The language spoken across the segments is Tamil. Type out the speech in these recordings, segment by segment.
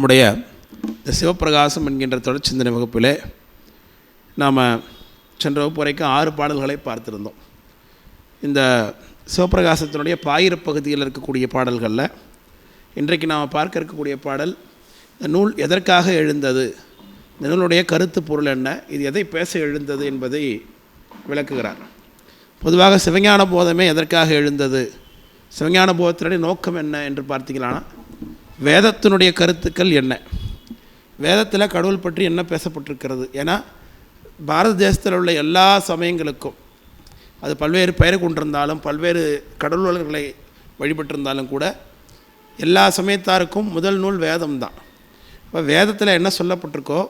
நம்முடைய இந்த சிவப்பிரகாசம் என்கின்ற தொடர்ச்சிந்தனை வகுப்பிலே நாம் சென்ற வகுப்பு வரைக்கும் ஆறு பாடல்களை பார்த்துருந்தோம். இந்த சிவப்பிரகாசத்தினுடைய பாயிர பகுதியில் இருக்கக்கூடிய பாடல்களில் இன்றைக்கு நாம் பார்க்க இருக்கக்கூடிய பாடல் இந்த நூல் எதற்காக எழுந்தது இந்த நூலுடைய கருத்து பொருள் என்ன இது எதை பேச எழுந்தது என்பதை விளக்குகிறார். பொதுவாக சிவஞான போதமே எதற்காக எழுந்தது சிவஞான போதத்தினுடைய நோக்கம் என்ன என்று பார்த்தீங்கன்னா வேதத்தினுடைய கருத்துக்கள் என்ன? வேதத்தில் கடவுள் பற்றி என்ன பேசப்பட்டிருக்கிறது? ஏன்னா பாரத தேசத்தில் உள்ள எல்லா சமயங்களுக்கும் அது பல்வேறு பெயர் கொண்டிருந்தாலும் பல்வேறு கடவுள்களை வழிபட்டிருந்தாலும் கூட எல்லா சமயத்தாருக்கும் முதல் நூல் வேதம் தான் இப்போ வேதத்தில் என்ன சொல்லப்பட்டிருக்கோ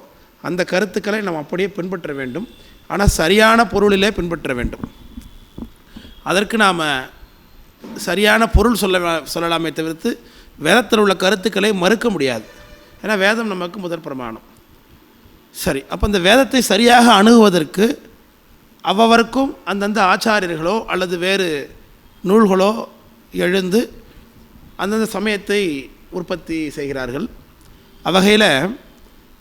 அந்த கருத்துக்களை நாம் அப்படியே பின்பற்ற வேண்டும். ஆனால் சரியான பொருளிலே பின்பற்ற வேண்டும். அதற்கு நாம் சரியான பொருள் சொல்ல சொல்லலாமே தவிர்த்து வேதத்தில் உள்ள கருத்துக்களை மறுக்க முடியாது. ஏன்னா வேதம் நமக்கு முதற் பிரமாணம். சரி அப்போ இந்த வேதத்தை சரியாக அணுகுவதற்கு அவ்வவருக்கும் அந்தந்த ஆச்சாரியர்களோ அல்லது வேறு நூல்களோ எழுந்து அந்தந்த சமயத்தை உற்பத்தி செய்கிறார்கள். அவ்வகையில்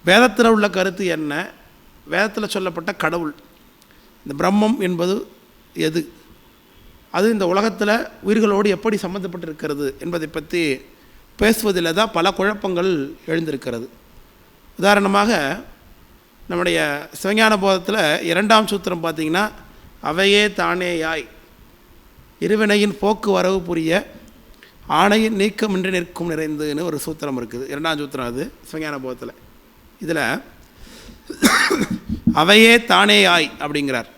வேதத்தில் உள்ள கருத்து என்ன? வேதத்தில் சொல்லப்பட்ட கடவுள். இந்த பிரம்மம் என்பது எது? அது இந்த உலகத்தில் உயிர்களோடு எப்படி சம்மந்தப்பட்டிருக்கிறது என்பதை பற்றி பேசுவதில் தான் பல குழப்பங்கள் எழுந்திருக்கிறது. உதாரணமாக நம்முடைய சிவஞான போதத்தில் இரண்டாம் சூத்திரம் பார்த்திங்கன்னா அவையே தானே யாய்? இருவினையின் போக்கு வரவு புரிய ஆணையின் நீக்கமின்றி நிற்கும் நிறைந்துன்னு ஒரு சூத்திரம் இருக்குது. இரண்டாம் சூத்திரம் அது சிவஞான போதத்தில். இதில் அவையே தானே யாய்? அப்படிங்கிறார்.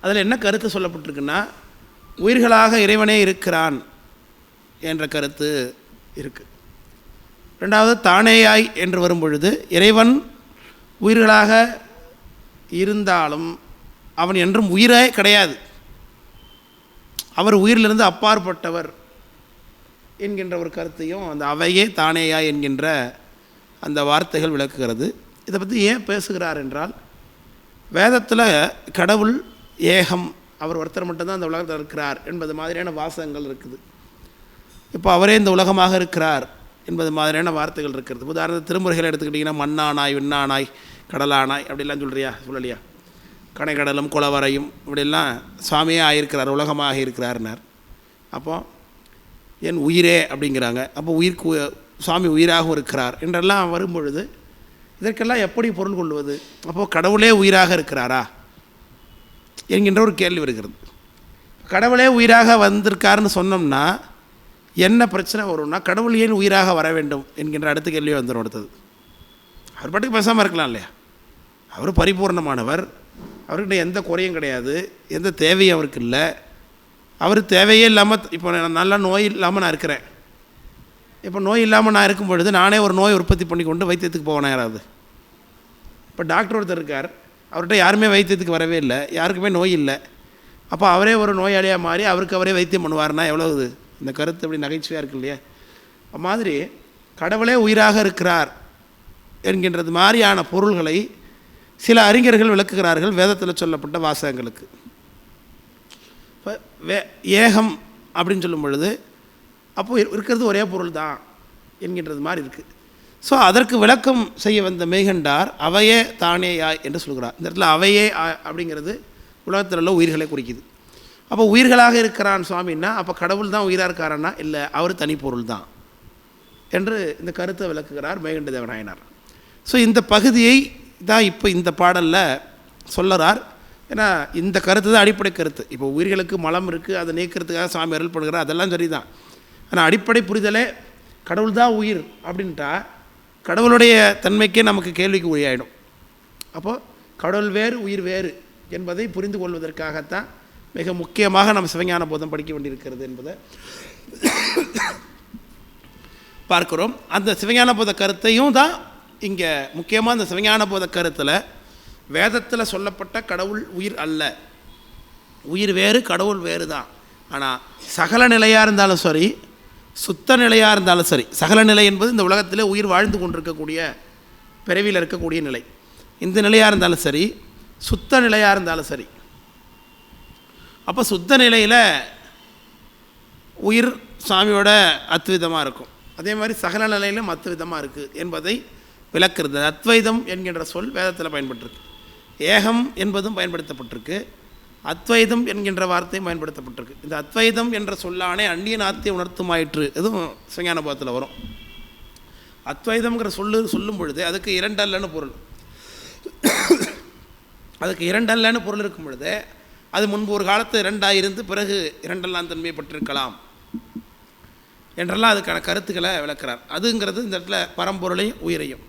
அதில் என்ன கருத்து சொல்லப்பட்டிருக்குன்னா உயிர்களாக இறைவனே இருக்கிறான். என்ற கருத்து இருக்குது ரெண்டாவது தானேயாய் என்று வரும் பொழுது இறைவன் உயிர்களாக இருந்தாலும் அவன் என்றும் உயிரே கிடையாது. அவர் உயிரிலிருந்து அப்பாற்பட்டவர் என்கின்ற ஒரு கருத்தையும் அந்த அவையே தானேயா என்கின்ற அந்த வார்த்தைகள் விளக்குகிறது. இதை பற்றி ஏன் பேசுகிறார் என்றால் வேதத்தில் கடவுள் ஏகம் அவர் ஒருத்தர் மட்டும்தான் அந்த உலகத்தில் இருக்கிறார் என்பது மாதிரியான வாசகங்கள் இருக்குது. இப்போ அவரே இந்த உலகமாக இருக்கிறார் என்பது மாதிரியான வார்த்தைகள் இருக்கிறது. உதாரணத்து திருமுறைகளை எடுத்துக்கிட்டிங்கன்னா மண்ணானாய் விண்ணானாய் கடலானாய் அப்படிலாம் சொல்கிறியா சொல்லலையா? கனைக்கடலும் குளவரையும் இப்படிலாம் சுவாமியே ஆகியிருக்கிறார் உலகமாக இருக்கிறார்னார். அப்போ என் உயிரே அப்படிங்கிறாங்க. அப்போ உயிர்க்கு சுவாமி உயிராகவும் இருக்கிறார் என்றெல்லாம் வரும்பொழுது இதற்கெல்லாம் எப்படி பொருள் கொள்வது? அப்போது கடவுளே உயிராக இருக்கிறாரா? என்கின்ற ஒரு கேள்வி வருகிறது. கடவுளே உயிராக வந்திருக்காருன்னு சொன்னோம்னா என்ன பிரச்சனை வரும்னா கடவுள் ஏன் உயிராக வர வேண்டும் என்கின்ற அடுத்த கேள்வி வந்துடும் அடுத்தது. அவர் பாட்டுக்கு பேசாமல் இருக்கலாம் இல்லையா? அவர் பரிபூர்ணமானவர். அவர்கிட்ட எந்த குறையும் கிடையாது. எந்த தேவையும் அவருக்கு இல்லை. அவர் தேவையே இல்லாமல் இப்போ நான் நல்லா நோய் இல்லாமல் நான் இருக்கிறேன். இப்போ நோய் இல்லாமல் நான் இருக்கும் பொழுது நானே ஒரு நோய் உற்பத்தி பண்ணி கொண்டு வைத்தியத்துக்கு போவேன் யாராவது இப்போ டாக்டர் ஒருத்தர் இருக்கார். அவர்கிட்ட யாருமே வைத்தியத்துக்கு வரவே இல்லை. யாருக்குமே நோய் இல்லை. அப்போ அவரே ஒரு நோயாளியாக மாறி அவருக்கு அவரே வைத்தியம் பண்ணுவார்னா எவ்வளவு இந்த கருத்து அப்படி நகைச்சுவையாக இருக்கு இல்லையா? மாதிரி கடவுளே உயிராக இருக்கிறார் என்கின்றது மாதிரியான பொருள்களை சில அறிஞர்கள் விளக்குகிறார்கள் வேதத்தில் சொல்லப்பட்ட வாசகங்களுக்கு. இப்போ வே ஏகம் அப்படின்னு சொல்லும் பொழுது அப்போ இருக்கிறது ஒரே பொருள் தான் என்கின்றது மாதிரி இருக்குது ஸோ அதற்கு விளக்கம் செய்ய வந்த மெய்கண்டார் அவையே தானே யாய் என்று சொல்கிறார். இந்த இடத்துல அவையே அப்படிங்கிறது உலகத்தில் உள்ள உயிர்களை குறிக்குது. அப்போ உயிர்களாக இருக்கிறான் சுவாமின்னா அப்போ கடவுள் தான் உயிராக இருக்காரன்னா இல்லை அவர் தனிப்பொருள் தான். என்று இந்த கருத்தை விளக்குகிறார் மேகண்ட தேவநாயனார் ஸோ இந்த பகுதியை தான் இப்போ இந்த பாடலில் சொல்லறார். ஏன்னா இந்த கருத்து தான் அடிப்படை கருத்து. இப்போ உயிர்களுக்கு மலம் இருக்குது அதை நீக்கிறதுக்காக சுவாமி அருள் பண்ணுகிறார் அதெல்லாம் சரி தான் ஆனால் அடிப்படை புரிதலே கடவுள் தான் உயிர் அப்படின்ட்டா கடவுளுடைய தன்மைக்கே நமக்கு கேள்விக்கு உரியாயிடும். அப்போது கடவுள் வேறு உயிர் வேறு என்பதை புரிந்து கொள்வதற்காகத்தான் மிக முக்கியமாக நாம் சிவஞான போதம் படிக்க வேண்டியிருக்கிறது என்பதை பார்க்கிறோம். அந்த சிவஞான போத கருத்தையும் தான் இங்கே முக்கியமாக அந்த சிவஞான போத கருத்தில் வேதத்தில் சொல்லப்பட்ட கடவுள் உயிர் அல்ல. உயிர் வேறு கடவுள் வேறு தான். ஆனால் சகல நிலையாக இருந்தாலும் சரி சுத்த நிலையாக இருந்தாலும் சரி சகல நிலை என்பது இந்த உலகத்தில் உயிர் வாழ்ந்து கொண்டிருக்கக்கூடிய பிறவியில் இருக்கக்கூடிய நிலை. இந்த நிலையாக இருந்தாலும் சரி சுத்த நிலையாக இருந்தாலும் சரி அப்போ சுத்த நிலையில் உயிர் சாமியோட அத்விதமாக இருக்கும். அதே மாதிரி சகல நிலையிலும் அத்விதமாக இருக்குது என்பதை விளக்குறது. அத்வைதம் என்கின்ற சொல் வேதத்தில் பயன்பட்டிருக்கு. ஏகம் என்பதும் பயன்படுத்தப்பட்டிருக்கு. அத்வைதம் என்கின்ற வார்த்தையும் பயன்படுத்தப்பட்டிருக்கு. இந்த அத்வைதம் என்ற சொல்லானே அந்நிய நாத்திய உணர்த்துமாயிற்று. இதுவும் சிவஞானபத்தில் வரும். அத்வைதம்ங்கிற சொல்லு சொல்லும் பொழுது அதுக்கு இரண்டல்லன்னு பொருள். அதுக்கு இரண்டல்லன்னு பொருள் இருக்கும் பொழுது அது முன்பு ஒரு காலத்து இரண்டாக இருந்து பிறகு இரண்டெல்லாம் தன்மைப்பட்டிருக்கலாம் என்றெல்லாம் அதுக்கான கருத்துக்களை விளக்குறார். அதுங்கிறது இந்த இடத்துல பரம்பொருளையும் உயிரையும்.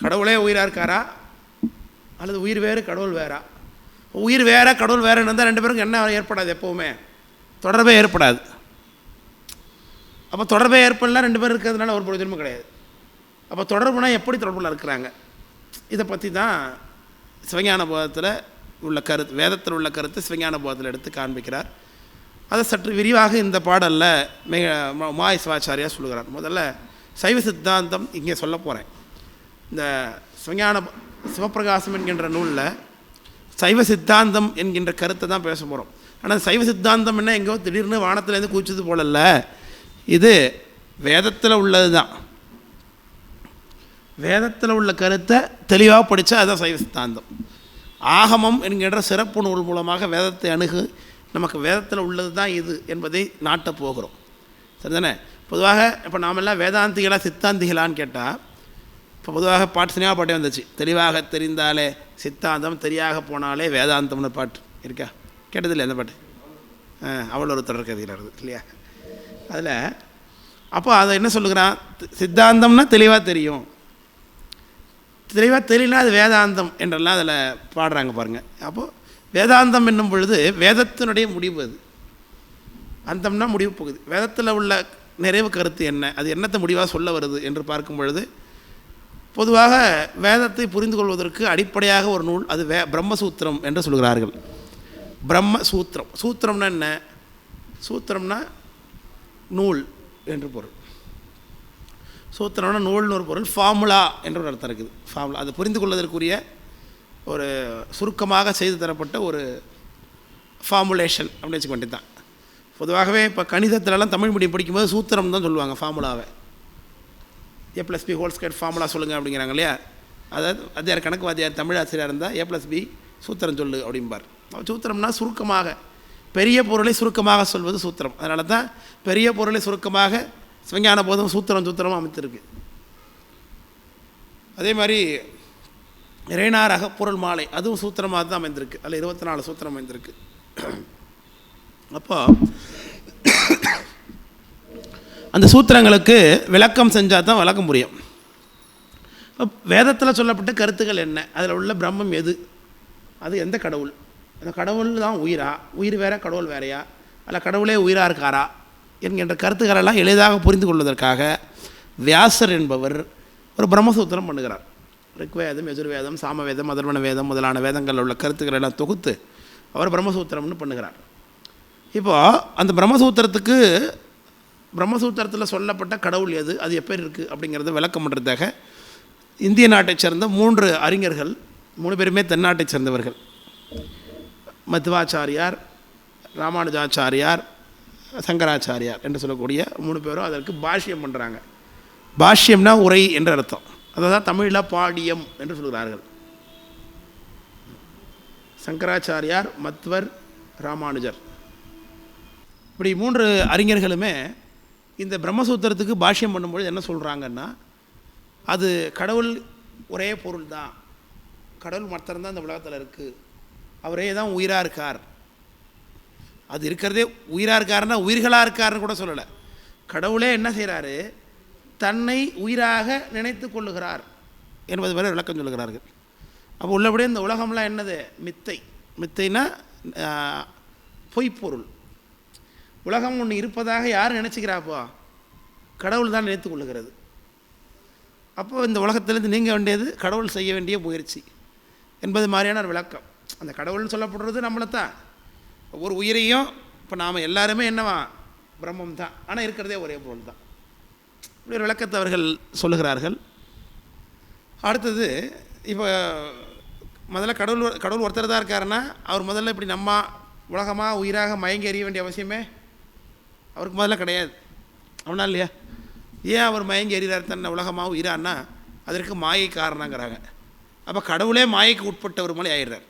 கடவுளே உயிராக இருக்காரா? அல்லது உயிர் வேறு கடவுள் வேறா? உயிர் வேற கடவுள் வேறுன்னு இருந்தால் ரெண்டு பேருக்கும் என்ன ஏற்படாது எப்போவுமே? தொடர்பே ஏற்படாது. அப்போ தொடர்பே ஏற்படலாம் ரெண்டு பேர் இருக்கிறதுனால ஒரு பிரயோஜனமும் கிடையாது. அப்போ தொடர்புனா எப்படி தொடர்பில் இருக்கிறாங்க? இதை பற்றி தான் சிவஞான போதத்தில் உள்ள கருத்து வேதத்தில் உள்ள கருத்து சிவஞான போதத்தில் எடுத்து காண்பிக்கிறார். அதை சற்று விரிவாக இந்த பாடலில் மிக ம- சிவாச்சாரியா சொல்லுகிறார். முதல்ல சைவ சித்தாந்தம் இங்கே சொல்ல போகிறேன் இந்த சிவஞான சிவப்பிரகாசம் என்கின்ற நூலில் சைவ சித்தாந்தம் என்கின்ற கருத்தை தான் பேச போகிறோம் ஆனால் சைவ சித்தாந்தம் என்ன? எங்கேயோ திடீர்னு வானத்துலேருந்து கூச்சது போலல்ல இது வேதத்தில் உள்ளது தான். வேதத்தில் உள்ள கருத்தை தெளிவாக படித்தா அதுதான் சைவ சித்தாந்தம். ஆகமம் என்கின்ற சிறப்பு நூல் மூலமாக வேதத்தை அணுகு. நமக்கு வேதத்தில் உள்ளது தான் இது என்பதை நாட்டப் போகிறோம். சரிதானே? பொதுவாக இப்போ நாமெல்லாம் வேதாந்திகளா சித்தாந்திகளான்னு கேட்டால் இப்போ பொதுவாக பாட்டு சினிமா பாட்டே வந்துச்சு. தெளிவாக தெரிந்தாலே சித்தாந்தம் தெரியாக போனாலே வேதாந்தம்னு பாட்டு. இருக்கா? கேட்டதில்லை அந்த பாட்டு. அவள் ஒரு தொடர் கதையில் இருக்குது இல்லையா? அதில் அப்போ அதை என்ன சொல்லுகிறான்? சித்தாந்தம்னா தெளிவாக தெரியும். தெளிவாக தெரியலனா அது வேதாந்தம் என்றெல்லாம் அதில் பாடுறாங்க பாருங்கள் அப்போது வேதாந்தம் என்னும் பொழுது வேதத்தினுடைய முடிவு அது. அந்தம்னா முடிவு போகுது. வேதத்தில் உள்ள நிறைவு கருத்து என்ன? அது என்னத்தை முடிவாக சொல்ல வருது என்று பார்க்கும் பொழுது பொதுவாக வேதத்தை புரிந்து கொள்வதற்கு அடிப்படையாக ஒரு நூல் அது வே பிரம்மசூத்திரம் என்று சொல்கிறார்கள். பிரம்ம சூத்திரம் சூத்திரம்னா என்ன? சூத்திரம்னா நூல் என்று பொருள். சூத்திரம்னா நூல்னு ஒரு பொருள் ஃபார்முலா என்ற ஒரு அர்த்தம் இருக்குது. ஃபார்முலா அது புரிந்து கொள்வதற்குரிய ஒரு சுருக்கமாக செய்து தரப்பட்ட ஒரு ஃபார்முலேஷன் அப்படின்னு வச்சுக்க வேண்டியது தான் பொதுவாகவே இப்போ கணிதத்திலலாம் தமிழ் மீடியம் படிக்கும்போது சூத்திரம் தான் சொல்லுவாங்க ஃபார்முலாவை. A plus B whole square formula சொல்லுங்கள் அப்படிங்கிறாங்க இல்லையா? அதாவது வாத்தியார் கணக்கு வாத்தியார் தமிழ் ஆசிரியராக இருந்தால் ஏ ப்ளஸ் பி சூத்திரம் சொல்லு அப்படிம்பார். சூத்திரம்னா சுருக்கமாக பெரிய பொருளை சுருக்கமாக சொல்வது சூத்திரம். அதனால தான் பெரிய பொருளை சுருக்கமாக சிவஞான போதம் சூத்திரம் சூத்திரமாக அமைத்திருக்கு. அதே மாதிரி இறைனார் பொருள் மாலை அதுவும் சூத்திரமாக தான் அமைந்திருக்கு. அதில் இருபத்தி நாலு சூத்திரம் அமைந்திருக்கு. அப்போ அந்த சூத்திரங்களுக்கு விளக்கம் செஞ்சால் தான் விளக்கம் புரியும் வேதத்தில் சொல்லப்பட்ட கருத்துக்கள் என்ன? அதில் உள்ள பிரம்மம் எது? அது எந்த கடவுள்? அந்த கடவுள் தான் உயிரா? உயிர் வேற கடவுள் வேறையா? அல்ல கடவுளே உயிராக இருக்காரா? என்கின்ற கருத்துக்களெல்லாம் எளிதாக புரிந்து கொள்வதற்காக வியாசர் என்பவர் ஒரு பிரம்மசூத்திரம் பண்ணுகிறார். ரிக்வேதம் எஜுர்வேதம் சாமவேதம் அதர்வண வேதம் முதலான வேதங்களில் உள்ள கருத்துக்களை எல்லாம் தொகுத்து அவர் பிரம்மசூத்திரம்னு பண்ணுகிறார். இப்போது அந்த பிரம்மசூத்திரத்துக்கு பிரம்மசூத்திரத்தில் சொல்லப்பட்ட கடவுள் எது அது எப்படி இருக்குது அப்படிங்கிறத விளக்கம் பண்ணுறதாக இந்திய நாட்டைச் சேர்ந்த மூன்று அறிஞர்கள் மூணு பேருமே தென்னாட்டைச் சேர்ந்தவர்கள். மத்வாச்சாரியார் ராமானுஜாச்சாரியார் சங்கராச்சாரியார் என்று சொல்லக்கூடிய மூணு பேரும் அதற்கு பாஷ்யம் பண்ணுறாங்க பாஷ்யம்னா உரை என்ற அர்த்தம். அதை தமிழில் பாடியம் என்று சொல்கிறார்கள். சங்கராச்சாரியார் மத்வர் ராமானுஜர். இப்படி மூன்று அறிஞர்களுமே இந்த பிரம்மசூத்திரத்துக்கு பாஷ்யம் பண்ணும்பொழுது என்ன சொல்கிறாங்கன்னா அது கடவுள் ஒரே பொருள் தான் கடவுள் மாத்திரம்தான் இந்த உலகத்தில் இருக்குது அவரே தான் உயிராக இருக்கார். அது இருக்கிறதே உயிராக இருக்காருன்னா உயிர்களாக இருக்காருன்னு கூட சொல்லலை. கடவுளே என்ன செய்கிறாரு தன்னை உயிராக நினைத்து கொள்ளுகிறார் என்பது வரை விளக்கம் சொல்லுகிறார்கள். அப்போ உள்ளபடியே இந்த உலகம்லாம் என்னது? மித்தை. மித்தைனா பொய்ப்பொருள். உலகம் ஒன்று இருப்பதாக யார் நினச்சிக்கிறாப்போ கடவுள் தான் நினைத்து கொள்ளுகிறது. அப்போ இந்த உலகத்திலேருந்து நீங்க வேண்டியது கடவுள் செய்ய வேண்டிய முயற்சி என்பது மாதிரியான ஒரு விளக்கம். அந்த கடவுள்னு சொல்லப்படுறது நம்மளை தான் ஒரு உயிரையும் இப்போ நாம் எல்லாருமே என்னவா? பிரம்மம் தான். ஆனால் இருக்கிறதே ஒரே பொருள் தான் இப்படி ஒரு விளக்கத்தை அவர்கள் சொல்லுகிறார்கள். அடுத்தது இப்போ முதல்ல கடவுள் கடவுள் ஒருத்தர் தான் இருக்காருன்னா அவர் முதல்ல இப்படி நம்ம உலகமாக உயிராக மயங்கி எறிய வேண்டிய அவசியமே அவருக்கு முதல்ல கிடையாது. அவனா இல்லையா? ஏன் அவர் மயங்கி எறிகிறார் தன்னை உலகமாக உயிரான்னா அதற்கு மாயை காரணங்கிறாங்க. அப்போ கடவுளே மாயைக்கு உட்பட்ட ஒரு மொழி ஆயிடுறார்.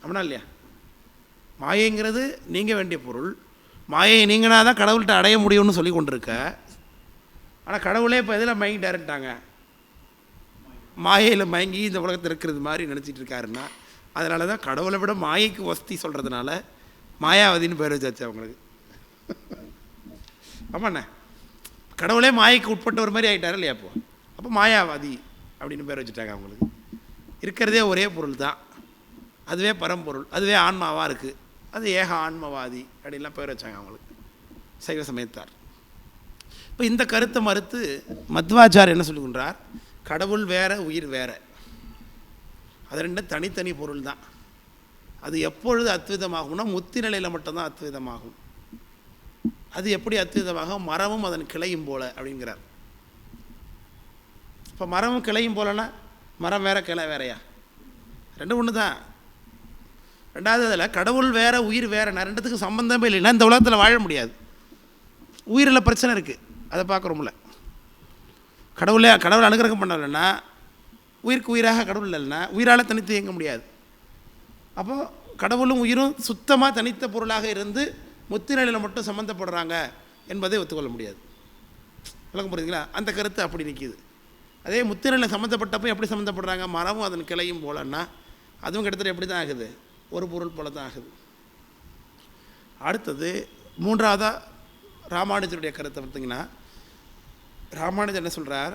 அப்படின்னா இல்லையா? மாயைங்கிறது நீங்க வேண்டிய பொருள். மாயை நீங்கினா தான் கடவுள்கிட்ட அடைய முடியும்னு சொல்லி கொண்டிருக்க. ஆனால் கடவுளே இப்போ எதில் மயங்கிட்டாருட்டாங்க மாயையில் மயங்கி இந்த உலகத்தில் இருக்கிறது மாதிரி நினச்சிட்டு இருக்காருன்னா அதனால தான் கடவுளை விட மாயைக்கு வசதி சொல்கிறதுனால மாயாவதின்னு பேர் வச்சாச்சு அவங்களுக்கு. ஆமாண்ணே. கடவுளே மாயைக்கு உட்பட்ட ஒரு மாதிரி ஆகிட்டாரு இல்லையா அப்போ? அப்போ மாயாவாதி அப்படின்னு பேர் வச்சுட்டாங்க அவங்களுக்கு. இருக்கிறதே ஒரே பொருள் தான் அதுவே பரம்பொருள். அதுவே ஆன்மாவாக இருக்குது அது ஏக ஆன்மவாதி அப்படின்லாம் பேர் வச்சாங்க அவங்களுக்கு. சைவ சமயத்தார். இப்போ இந்த கருத்தை மறுத்து மத்வாச்சார் என்ன சொல்லுகின்றார்? கடவுள் வேற உயிர் வேற. அது ரெண்டும் தனித்தனி பொருள் தான். அது எப்பொழுது அத்விதமாகும்னா முத்தி நிலையில் மட்டும்தான் அத்விதமாகும். அது எப்படி அத்விதமாகும்? மரமும் அதன் கிளையும் போல அப்படிங்கிறார். இப்போ மரமும் கிளையும் போலன்னா மரம் வேற கிளை வேறையா? ரெண்டும் ஒன்று தான் ரெண்டாவது அதில் கடவுள் வேற உயிர் வேறு நான் ரெண்டுத்துக்கும் சம்பந்தமே இல்லைன்னா இந்த உலகத்தில் வாழ முடியாது. உயிரில் பிரச்சனை இருக்குது அதை பார்க்குறோம்ல கடவுளே கடவுள் அனுகிரகம் பண்ணலைன்னா உயிருக்கு உயிராக கடவுள் இல்லைன்னா உயிரால் தனித்து இயங்க முடியாது. அப்போது கடவுளும் உயிரும் சுத்தமாக தனித்த பொருளாக இருந்து முத்து நிலையில் மட்டும் சம்மந்தப்படுறாங்க என்பதை ஒத்துக்கொள்ள முடியாது. விளக்கம் புரியுதுங்களா? அந்த கருத்து அப்படி நிற்கிது அதே முத்தி நிலையில் சம்மந்தப்பட்டப்போ எப்படி சம்மந்தப்படுறாங்க மரமும் அதன் கிளையும் போலன்னா அதுவும் கிட்டத்தட்ட எப்படி தான் ஆகுது. ஒரு பொருள் போல தான் ஆகுது அடுத்தது மூன்றாவதாக ராமானுஜருடைய கருத்தை பார்த்தீங்கன்னா ராமானுஜர் என்ன சொல்கிறார்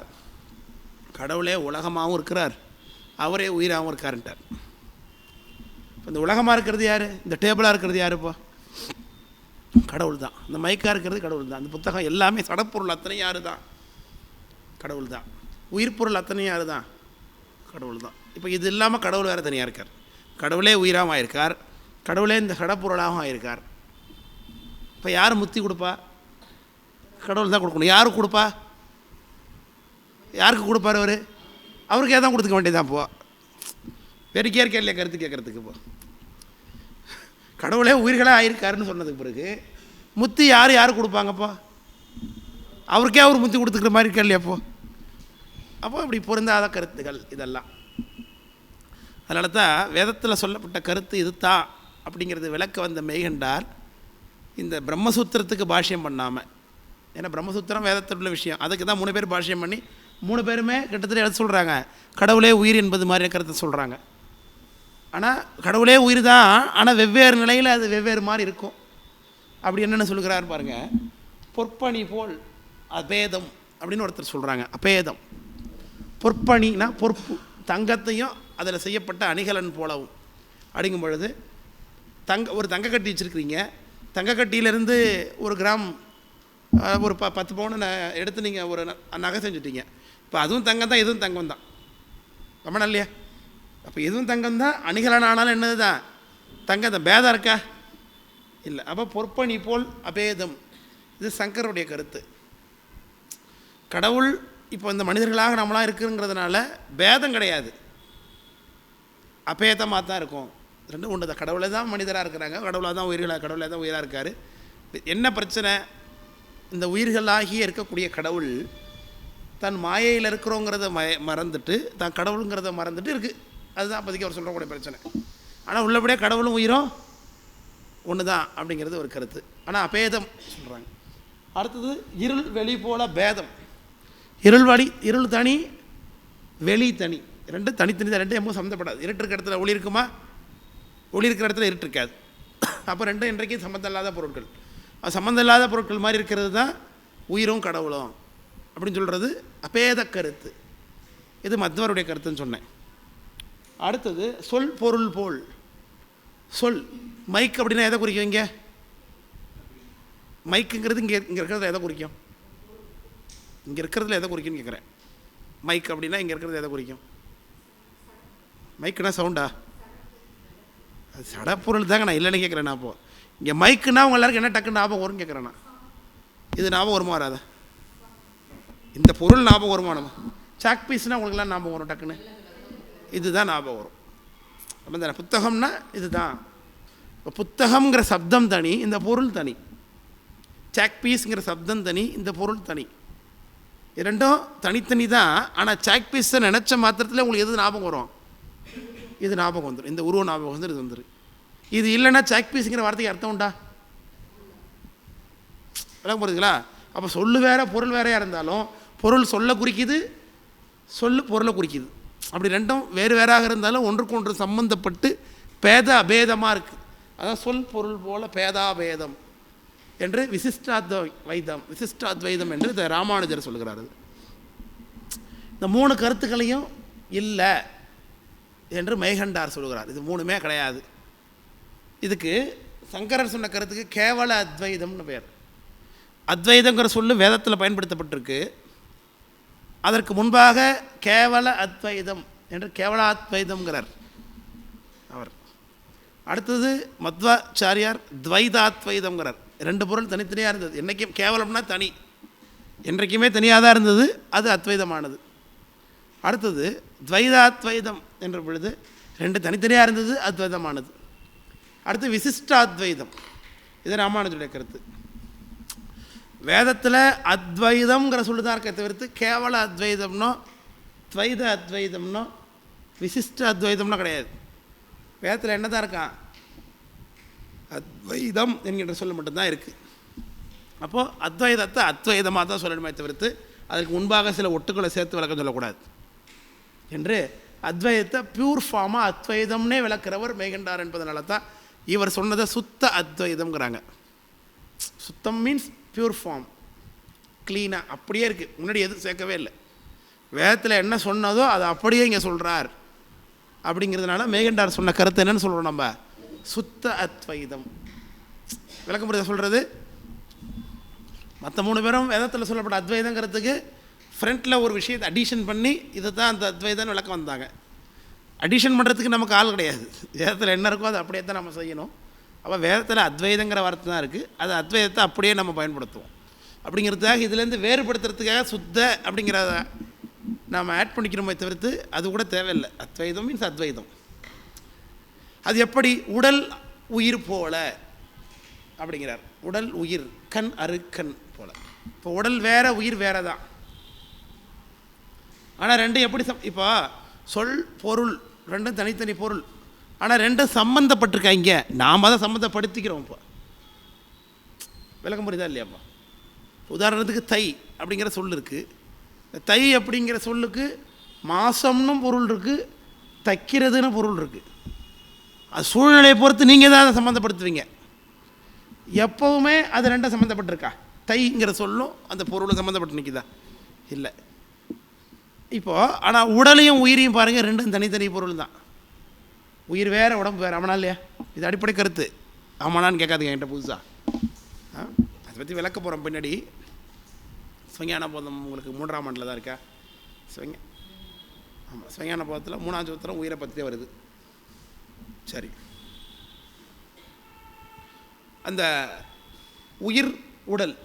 கடவுளே உலகமாகவும் இருக்கிறார் அவரே உயிராகவும் இருக்காருன்ட்டார். இப்போ இந்த உலகமாக இருக்கிறது யார்? இந்த டேபிளாக இருக்கிறது யார் இப்போ கடவுள் தான் இந்த மைக்காக இருக்கிறது கடவுள் தான் இந்த புத்தகம் எல்லாமே சடப்பொருள் அத்தனை யார் தான் கடவுள் தான் உயிர் பொருள் அத்தனை யார் தான் கடவுள் தான் இப்போ இது இல்லாமல் கடவுள் வேறு தனியாக இருக்கார். கடவுளே உயிராகவும் ஆயிருக்கார். கடவுளே இந்த கடப்பொருளாகவும் ஆயிருக்கார். இப்போ யார் முத்தி கொடுப்பா? கடவுள் தான் கொடுக்கணும். யாருக்கு கொடுப்பா? யாருக்கு கொடுப்பார் அவர்? அவருக்கே தான் கொடுத்துக்க வேண்டியதான் போ. வேடிக்கையாக இருக்கே இல்லையா கருத்து கேட்குறதுக்கு இப்போ கடவுளே உயிர்களாக ஆயிருக்காருன்னு சொன்னதுக்கு பிறகு முத்தி யார் யார் கொடுப்பாங்கப்போ அவருக்கே அவர் முத்தி கொடுத்துக்கிற மாதிரி இருக்கா இல்லையாப்போ அப்போ இப்படி அப்படி பொருந்தாத கருத்துகள் இதெல்லாம். அதனால தான் வேதத்தில் சொல்லப்பட்ட கருத்து இதுதான் அப்படிங்கிறது விளக்க வந்த மெய்கண்டார் இந்த பிரம்மசூத்திரத்துக்கு பாஷ்யம் பண்ணாமல் ஏன்னா பிரம்மசூத்திரம் வேதத்தில் உள்ள விஷயம். அதுக்கு தான் மூணு பேர் பாஷ்யம் பண்ணி மூணு பேருமே கிட்டத்தட்ட எடுத்து சொல்கிறாங்க கடவுளே உயிர் என்பது மாதிரி கருத்தை சொல்கிறாங்க ஆனால் கடவுளே உயிர் தான் ஆனால் வெவ்வேறு நிலையில் அது வெவ்வேறு மாதிரி இருக்கும். அப்படி என்னென்ன சொல்கிறார் பாருங்கள் பொற்பணி போல் அபேதம் அப்படின்னு ஒருத்தர் சொல்கிறாங்க அபேதம். பொற்பணினா பொறுப்பு. தங்கத்தையும் அதில் செய்யப்பட்ட அணிகலன் போலவும். அப்படிங்கும் பொழுது தங்க ஒரு தங்கக்கட்டி வச்சுருக்கிறீங்க. தங்கக்கட்டியிலேருந்து ஒரு கிராம் ஒரு ப பத்து பவுன் எடுத்து நீங்கள் ஒரு ந- நகை செஞ்சுட்டீங்க. இப்போ அதுவும் தங்கம் தான் இதுவும் தங்கம் தான். ரொம்ப இல்லையா அப்போ எதுவும் தங்கம் தான் அணிகலன் ஆனாலும் என்னது தான்? தங்கம் தான். பேதம் இருக்கா? இல்லை. அப்போ பொற்பணி போல் அபேதம். இது சங்கருடைய கருத்து. கடவுள் இப்போ இந்த மனிதர்களாக நம்மளாம் இருக்குங்கிறதுனால பேதம் கிடையாது. அபேதமாக தான் இருக்கும். ரெண்டும் ஒன்று தான் கடவுளே தான் மனிதராக இருக்கிறாங்க. கடவுளாக தான் உயிர்களாக கடவுளாக தான் உயிராக இருக்கார். என்ன பிரச்சனை? இந்த உயிர்களாகிய இருக்கக்கூடிய கடவுள் தன் மாயையில் இருக்கிறோங்கிறத ம மறந்துட்டு தான் கடவுளுங்கிறத மறந்துட்டு இருக்குது அதுதான் அப்போதைக்கு அவர் சொல்கிறக்கூடிய பிரச்சனை. ஆனால் உள்ளபடியே கடவுளும் உயிரும் ஒன்று தான் அப்படிங்கிறது ஒரு கருத்து. ஆனால் அபேதம் சொல்கிறாங்க அடுத்தது இருள் வெளி போல பேதம். இருள் வழி இருள் தனி வெளி தனி. ரெண்டும் தனித்தனி தான் ரெண்டும் எப்பவும் சம்மந்தப்படாது. இருட்டு இருக்கிற இடத்துல ஒளி இருக்குமா? ஒளி இருக்கிற இடத்துல இருட்டு இருக்காது. அப்போ ரெண்டும் இன்றைக்கும் சம்மந்தம் இல்லாத பொருட்கள். சம்மந்தம் இல்லாத பொருட்கள் மாதிரி இருக்கிறது தான் உயிரும் கடவுளும் அப்படின்னு சொல்கிறது அபேத கருத்து. இது மத்வருடைய கருத்துன்னு சொன்னேன். அடுத்தது சொல் பொருள் போல். சொல் மைக் அப்படின்னா எதை குறிக்கும் இங்கே? மைக்குங்கிறது இங்கே இங்கே இருக்கிறதுல எதை குறிக்கும்? இங்கே இருக்கிறதுல எதை குறிக்கும்னு கேட்குறேன் மைக் அப்படின்னா இங்கே இருக்கிறது எதை குறிக்கும்? மைக்குனா சவுண்டா அது சடப்பொருள் தாங்க நான் இல்லைன்னு கேட்குறேன் நான் அப்போது இங்கே மைக்குன்னா உங்கள் எல்லாருக்கும் என்ன டக்குன்னு ஞாபகம் வரும்னு கேட்குறேன் நான் இது ஞாபகம் வருமா வராதா? இந்த பொருள் ஞாபகம் வருமா நம்ம? சாக் பீஸ்னால் உங்களுக்குலாம் ஞாபகம் வரும் டக்குன்னு. இதுதான் ஞாபகம் வரும். அப்போ இந்த புத்தகம்னா இதுதான். இப்போ புத்தகம்ங்கிற சப்தம் தனி இந்த பொருள் தனி. சாக் பீஸுங்கிற சப்தம் தனி இந்த பொருள் தனி. இரண்டும் ரெண்டும் தனித்தனி தான் ஆனால் சாக் பீஸை நினச்ச மாத்திரத்தில் உங்களுக்கு எது ஞாபகம் வரும்? இது ஞாபகம் வந்துடும் இந்த உருவ ஞாபகம் வந்துடும் இது வந்துடும் இது இல்லைன்னா சாக் பீஸுங்கிற வார்த்தைக்கு அர்த்தம் உண்டா? விளக்கம் புரியுதுங்களா? அப்போ சொல்லு வேற பொருள் வேறையாக இருந்தாலும் பொருள் சொல்ல குறிக்குது சொல்லு பொருளை குறிக்குது. அப்படி ரெண்டும் வேறு வேறாக இருந்தாலும் ஒன்றுக்கு ஒன்று சம்மந்தப்பட்டு பேத அபேதமாக இருக்குது அதான் சொல் பொருள் போல பேதாபேதம் என்று விசிஷ்டாத்வ வைதம் விசிஷ்டாத்வைதம் என்று இந்த ராமானுஜர் சொல்கிறார் இந்த மூணு கருத்துக்களையும் இல்லை. என்று மெய்கண்டார் சொல்கிறார். இது மூணுமே கிடையாது. இதுக்கு சங்கரர் சொன்ன கருத்துக்கு கேவல அத்வைதம்னு பேர் அத்வைதங்கிற சொல்லு வேதத்தில் பயன்படுத்தப்பட்டிருக்கு. அதற்கு முன்பாக கேவல அத்வைதம் என்று கேவலாத்வைதம்ங்கிறார் அவர். அடுத்தது மத்வாச்சாரியார் துவைதாத்வைதம்ங்கிறார். ரெண்டு பொருள் தனித்தனியாக இருந்தது. என்றைக்கும் கேவலம்னா தனி. என்றைக்குமே தனியாக தான் இருந்தது. அது அத்வைதமானது. அடுத்தது துவைதாத்வைதம் என்ற பொழுது ரெண்டு தனித்தனியாக இருந்தது அத்வைதமானது. அடுத்து விசிஷ்டாத்வைதம். இது ராமானுஜருடைய கருத்து. வேதத்தில் அத்வைதம்ங்கிற சொல்லு தான் இருக்க தவிர்த்து கேவல அத்வைதம்னோ துவைத அத்வைதம்னோ விசிஷ்ட அத்வைதம்னோ கிடையாது. வேதத்தில் என்ன தான் இருக்கான் அத்வைதம் என்கின்ற சொல்ல மட்டும்தான் இருக்குது அப்போது அத்வைதத்தை அத்வைதமாக தான் சொல்லணுமே தவிர்த்து அதற்கு முன்பாக சில ஒட்டுக்களை சேர்த்து விளக்கம் சொல்லக்கூடாது. என்று அத்வைதத்தை பியூர் ஃபார்மாக அத்வைதம்னே விளக்குறவர் மேகண்டார் என்பதனால தான் இவர் சொன்னதை சுத்த அத்வைதம்ங்கிறாங்க. சுத்தம் மீன்ஸ் பியூர் ஃபார்ம் க்ளீனாக அப்படியே இருக்குது முன்னாடி எதுவும் சேர்க்கவே இல்லை. வேதத்தில் என்ன சொன்னதோ அதை அப்படியே இங்கே சொல்கிறார் அப்படிங்கிறதுனால மேகண்டார் சொன்ன கருத்து என்னன்னு சொல்கிறோம் நம்ம. சுத்த அத்வைதம். விளக்க முடியாத சொல்கிறது மற்ற மூணு பேரும் வேதத்தில் சொல்லப்பட்ட அத்வைதங்கிறதுக்கு ஃப்ரண்ட்டில் ஒரு விஷயத்தை அடிஷன் பண்ணி இதை தான் அந்த அத்வைதான் விளக்கம் வந்தாங்க. அடிஷன் பண்ணுறதுக்கு நமக்கு ஆள் கிடையாது. வேதத்தில் என்ன இருக்கோ அதை அப்படியே தான் நம்ம செய்யணும். அப்போ வேதத்தில் அத்வைதங்கிற வார்த்தை தான் இருக்குது அது அத்வைதத்தை அப்படியே நம்ம பயன்படுத்துவோம். அப்படிங்கிறதுக்காக இதுலேருந்து வேறுபடுத்துறதுக்காக சுத்த அப்படிங்கிறத நாம் ஆட் பண்ணிக்கிறோமே தவிர்த்து அது கூட தேவையில்லை. அத்வைதம் மீன்ஸ் அத்வைதம். அது எப்படி? உடல் உயிர் போல அப்படிங்கிறார். உடல் உயிர் கண் அருக்கண் போல. இப்போ உடல் வேற உயிர் வேற தான் ஆனால் ரெண்டும் எப்படி சம் இப்போ சொல் பொருள் ரெண்டும் தனித்தனி பொருள். ஆனால் ரெண்டும் சம்மந்தப்பட்டிருக்காங்க நாம் தான் சம்மந்தப்படுத்திக்கிறோம் இப்போ. விளக்கம் புரியுதா இல்லையாப்பா உதாரணத்துக்கு தை அப்படிங்கிற சொல் இருக்குது தை அப்படிங்கிற சொல்லுக்கு மாதம்னு பொருள் இருக்குது தைக்கிறதுன்னு பொருள் இருக்குது அது சூழ்நிலையை பொறுத்து நீங்கள் தான் அதை சம்மந்தப்படுத்துவீங்க எப்போவுமே அது ரெண்டும் சம்மந்தப்பட்டிருக்கா தைங்கிற சொல்லும் அந்த பொருளும் சம்மந்தப்பட்டு நிற்கிதா இல்லை. இப்போது ஆனால் உடலையும் உயிரையும் பாருங்கள் ரெண்டும் தனித்தனி பொருள் தான். உயிர் வேறு உடம்பு வேறு. ஆமானா இல்லையா? இது அடிப்படை கருத்து. ஆமானான்னு கேட்காதுங்க என்கிட்ட புதுசாக அதை பற்றி விளக்க போகிறோம் பின்னாடி. ஸ்வஞான போதம் உங்களுக்கு மூன்றாம் ஆண்டில் தான் இருக்கா? சுவங்க ஆமாம் ஸ்வஞான போதத்தில் மூணாம் சூத்திரம் உயிரை பற்றியே வருது. சரி. அந்த உயிர் உடல்.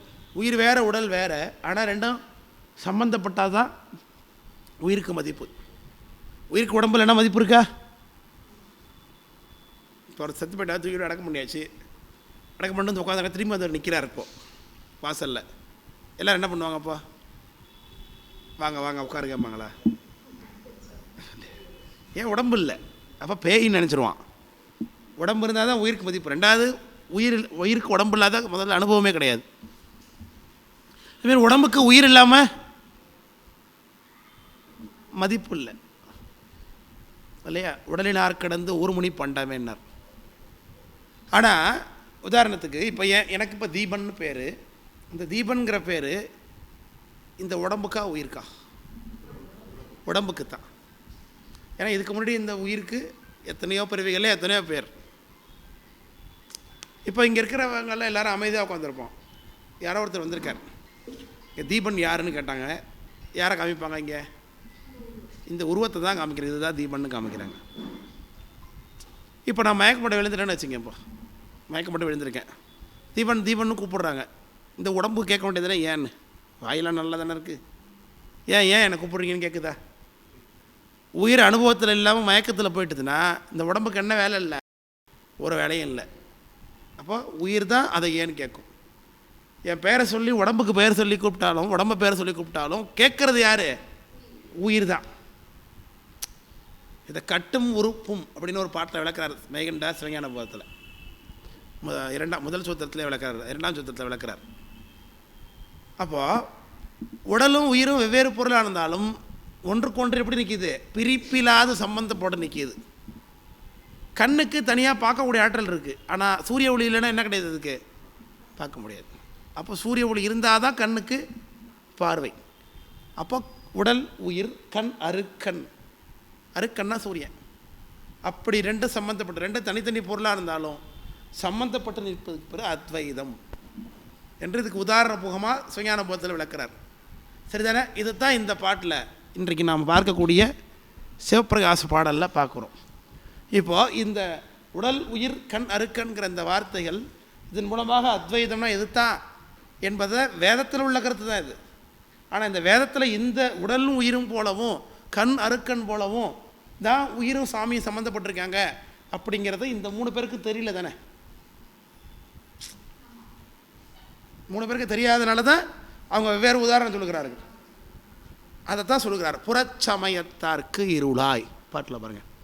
உயிர் வேற உடல் வேறு. ஆனால் ரெண்டும் சம்மந்தப்பட்டால் தான் உயிருக்கு மதிப்பு. உயிருக்கு உடம்புல என்ன மதிப்பு இருக்கா? இப்போ ஒரு செத்து போயிட்டா தூக்கி அடக்க முடியாச்சு அடக்கம் பண்ணி வந்து உட்காந்து திரும்பி வந்து நிற்கிறார் இப்போ வாசலில். எல்லோரும் என்ன பண்ணுவாங்கப்பா வாங்க வாங்க உட்காருங்கம்பாங்களா? ஏன் உடம்பு இல்லை. அப்போ பேயின்னு நினச்சிருவான். உடம்பு இருந்தால் தான் உயிருக்கு மதிப்பு. ரெண்டாவது உயிர் உயிருக்கு உடம்பு இல்லாத முதல்ல அனுபவமே கிடையாது. அதுமாரி உடம்புக்கு உயிர் இல்லாமல் மதிப்பு இல்லை இல்லையா? உடலினார் கடந்து ஒரு மணி பண்டாமேன்னார். ஆனால் உதாரணத்துக்கு இப்போ ஏன் எனக்கு இப்போ தீபன்னு பேர். இந்த தீபன்கிற பேர் இந்த உடம்புக்கா உயிருக்கா? உடம்புக்கு தான் ஏன்னா இதுக்கு முன்னாடி இந்த உயிருக்கு எத்தனையோ பிறவிகளே எத்தனையோ பேர். இப்போ இங்கே இருக்கிறவங்கெல்லாம் எல்லாரும் அமைதியாக உட்காந்துருப்போம். யாரோ ஒருத்தர் வந்திருக்கார். இங்கே தீபன் யாருன்னு கேட்டாங்க. யாரை காமிப்பாங்க இங்கே? இந்த உருவத்தை தான் காமிக்கிறது இதுதான் தீபன்னு காமிக்கிறாங்க. இப்போ நான் மயக்கப்பட்டு விழுந்துட்டேன்னு வச்சுங்க இப்போ. மயக்கப்பட்டு விழுந்திருக்கேன். தீபன் தீபன்னு கூப்பிடுறாங்க. இந்த உடம்பு கேட்க வேண்டியதுனா ஏன்னு வாயெல்லாம் நல்லா தானே இருக்குது ஏன் ஏன் என்னை கூப்பிட்றீங்கன்னு கேட்குதா உயிர் அனுபவத்தில் இல்லாமல் மயக்கத்தில் போயிட்டுதுன்னா இந்த உடம்புக்கு என்ன வேலை இல்லை? ஒரு வேலையும் இல்லை. அப்போ உயிர் தான் அதை ஏன்னு கேட்கும். என் பேரை சொல்லி உடம்புக்கு பேர் சொல்லி கூப்பிட்டாலும் உடம்பை பேரை சொல்லி கூப்பிட்டாலும் கேட்குறது யார்? உயிர் தான். இதை கட்டும் உறுப்பும் அப்படின்னு ஒரு பாட்டில் விளக்குறார். மேகண்டா சிவஞான போதத்தில் மு இரண்டாம் முதல் சூத்திரத்தில் விளக்குறார். இரண்டாம் சூத்திரத்தில் விளக்குறார். அப்போது உடலும் உயிரும் வெவ்வேறு பொருளாக இருந்தாலும் ஒன்றுக்கொன்று எப்படி நிற்கிது பிரிப்பில்லாத சம்பந்தப்போட நிற்கிது கண்ணுக்கு தனியாக பார்க்கக்கூடிய ஆற்றல் இருக்குது ஆனால் சூரிய ஒளி இல்லைன்னா என்ன கிடையாது அதுக்கு? பார்க்க முடியாது. அப்போ சூரிய ஒளி இருந்தால் தான் கண்ணுக்கு பார்வை. அப்போ உடல் உயிர் கண் அருக்கண் அருக்கண்ணா சூரியன். அப்படி ரெண்டு சம்மந்தப்பட்ட ரெண்டு தனித்தனி பொருளாக இருந்தாலும் சம்மந்தப்பட்டு நிற்பதுக்கு பிறகு அத்வைதம். என்று இதுக்கு உதாரண புகமாக சுஞான போதத்தில் விளக்கிறார். சரிதானே? இதுதான் இந்த பாட்டில் இன்றைக்கு நாம் பார்க்கக்கூடிய சிவப்பிரகாச பாடலில் பார்க்குறோம். இப்போது இந்த உடல் உயிர் கண் அருக்கன்கிற இந்த வார்த்தைகள் இதன் மூலமாக அத்வைதம்னா எதுதான் என்பதை வேதத்தில் உள்ள கருத்து தான் இது. ஆனால் இந்த வேதத்தில் இந்த உடலும் உயிரும் போலவும் கண் அருக்கன் போலவும் தான் உயிரும் சாமியும் சம்மந்தப்பட்டிருக்காங்க அப்படிங்கிறது இந்த மூணு பேருக்கு தெரியல தானே? மூணு பேருக்கு தெரியாதனால தான் அவங்க வெவ்வேறு உதாரணம் சொல்லுகிறார்கள். அதைத்தான் சொல்லுகிறார். புறச்சமயத்தார்க்கு இருளாய். பாட்டில் பாருங்கள்